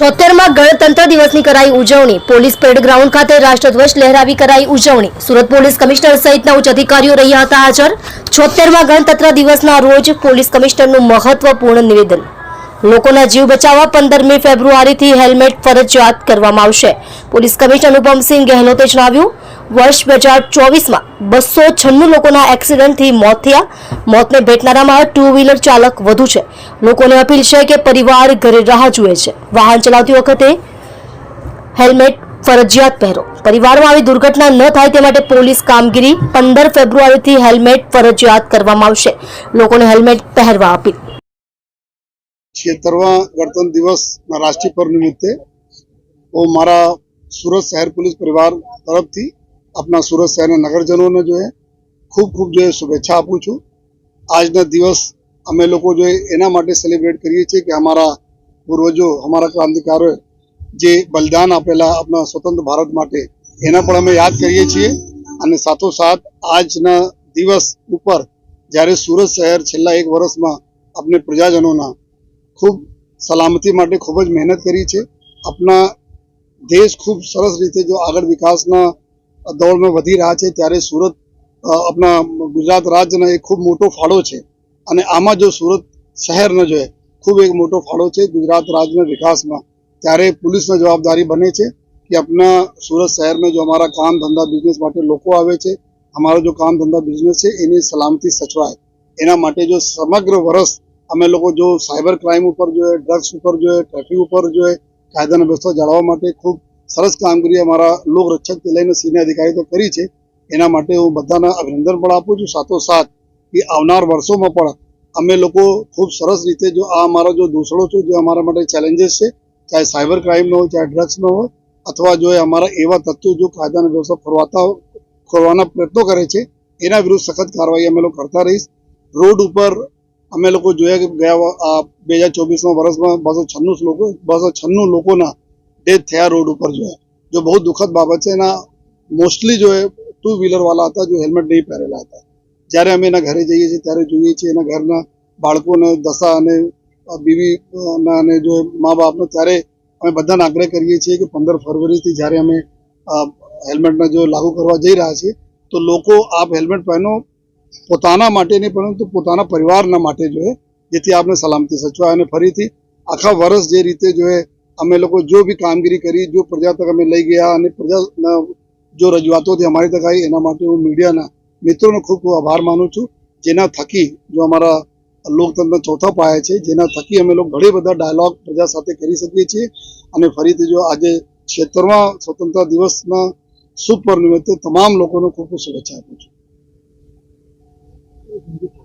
છોતેરમાં ગણતંત્ર દિવસની કરાઈ ઉજવણી. પોલીસ પરેડ ગ્રાઉન્ડ ખાતે રાષ્ટ્રધ્વજ લહેરાવી કરાઈ ઉજવણી. સુરત પોલીસ કમિશનર સહિતના ઉચ્ચ અધિકારીઓ રહ્યા હતા હાજર. છોતેરમાં ગણતંત્ર દિવસના રોજ પોલીસ કમિશનરનું મહત્વપૂર્ણ નિવેદન. લોકોના જીવ બચાવવા પંદરમી ફેબ્રુઆરીથી હેલ્મેટ ફરજિયાત કરવામાં આવશે. પોલીસ કમિશનર અનુપમસિંહ ગહેલોતે જણાવ્યું, વર્ષ બે હજાર ચોવીસમાં બસો છન્નું લોકોના એક્સિડન્ટથી મોત થયા. મોતને ભેટનારામાં ટુ વ્હીલર ચાલક વધુ છે. લોકોને અપીલ છે કે પરિવાર ઘરે રાહ જુએ છે. વાહન ચલાવતી વખતે હેલ્મેટ ફરજિયાત પહેરો. પરિવારમાં આવી દુર્ઘટના ન થાય તે માટે પોલીસ કામગીરી પંદર ફેબ્રુઆરીથી હેલ્મેટ ફરજિયાત કરવામાં આવશે. લોકોને હેલ્મેટ પહેરવા અપીલ. છેતરવા ગણતંત્ર દિવસના રાષ્ટ્રીય પર્વ નિમિત્તે હું મારા સુરત શહેર પોલીસ પરિવાર તરફથી આપણા સુરત શહેરના નગરજનોને જો ખૂબ ખૂબ જો શુભેચ્છા આપું છું. આજના દિવસ અમે લોકો જો એના માટે સેલિબ્રેટ કરીએ છીએ કે અમારા પૂર્વજો, અમારા ક્રાંતિકારોએ જે બલિદાન આપેલા આપણા સ્વતંત્ર ભારત માટે એના પણ અમે યાદ કરીએ છીએ અને સાથોસાથ આજના દિવસ ઉપર જ્યારે સુરત શહેર છેલ્લા એક વર્ષમાં આપણે પ્રજાજનોના ખૂબ સલામતી માટે ખૂબ જ મહેનત કરી છે. આપણા દેશ ખૂબ સરસ રીતે જો આગળ વિકાસના દોડમાં વધી રહ્યા છે, ત્યારે સુરત આપણા ગુજરાત રાજ્યનો એક ખૂબ મોટો ફાળો છે. અને આમાં જો સુરત શહેરનો જો ખૂબ એક મોટો ફાળો છે ગુજરાત રાજ્યના વિકાસમાં. ત્યારે પોલીસની જવાબદારી બને છે કે આપણા સુરત શહેરમાં જો અમારા કામ ધંધા બિઝનેસ માટે લોકો આવે છે, અમારો જો કામ ધંધા બિઝનેસ છે, એની સલામતી સચવાય. એના માટે જો સમગ્ર વર્ષ અમે લોકો જો સાયબર ક્રાઇમ ઉપર જોઈએ, ડ્રગ્સ ઉપર જોઈએ, ટ્રાફિક ઉપર જોઈએ, કાયદાનો વ્યવસ્થા જાળવવા માટે ખૂબ સરસ કામગીરી અમારા લોક લઈને સિનિયર અધિકારી તો કરી છે. એના માટે હું બધાને અભિનંદન પણ આપું છું. સાથોસાથ કે આવનાર વર્ષોમાં પણ અમે લોકો ખૂબ સરસ રીતે જો આ અમારા જો દોષણો છે, જે અમારા માટે ચેલેન્જીસ છે, ચાહે સાયબર ક્રાઇમનો હોય, ચાહે ડ્રગ્સનો હોય, અથવા જો અમારા એવા તત્વો જો કાયદાના વ્યવસ્થા ફરવાતા ખોરવાના પ્રયત્નો કરે છે, એના વિરુદ્ધ સખત કાર્યવાહી અમે લોકો કરતા રહીશ. રોડ ઉપર અમે લોકો જોયા કે ગયા આ બે હજાર ચોવીસમાં વર્ષમાં બસો છન્નું લોકો બસો છન્નું લોકોના ડેથ થયા રોડ ઉપર જોયા જો બહુ દુઃખદ બાબત છે, એના મોસ્ટલી જો એ ટુ વ્હીલર વાળા હતા, જો હેલ્મેટ નહીં પહેરેલા હતા. જ્યારે અમે એના ઘરે જઈએ છીએ, ત્યારે જોઈએ છીએ એના ઘરના બાળકોને દશા અને બીવી અને જો મા બાપનો, ત્યારે અમે બધાને આગ્રહ કરીએ છીએ કે પંદર ફરવરીથી જ્યારે અમે હેલ્મેટને જો લાગુ કરવા જઈ રહ્યા છીએ, તો લોકો આપ હેલ્મેટ પહેરો પોતાના માટે નહીં પરંતુ પોતાના પરિવારના માટે જો જેથી આપને સલામતી સચવાય અને ફરીથી આખા વર્ષ જે રીતે જો અમે લોકો જો બી કામગીરી કરી, જો પ્રજા તક અમે લઈ ગયા અને પ્રજાના જો રજૂઆતોથી અમારી તક આવી, એના માટે હું મીડિયાના મિત્રોનો ખૂબ ખૂબ આભાર માનું છું. જેના થકી જો અમારા લોકતંત્ર ચોથા પાયા છે, જેના થકી અમે લોકો ઘણી બધા ડાયલોગ પ્રજા સાથે કરી શકીએ છીએ. અને ફરીથી જો આજે ક્ષેત્રમાં સ્વતંત્ર દિવસના શુભ પર નિમિત્તે તમામ લોકોને ખૂબ ખૂબ શુભેચ્છા આપું છું. Thank you.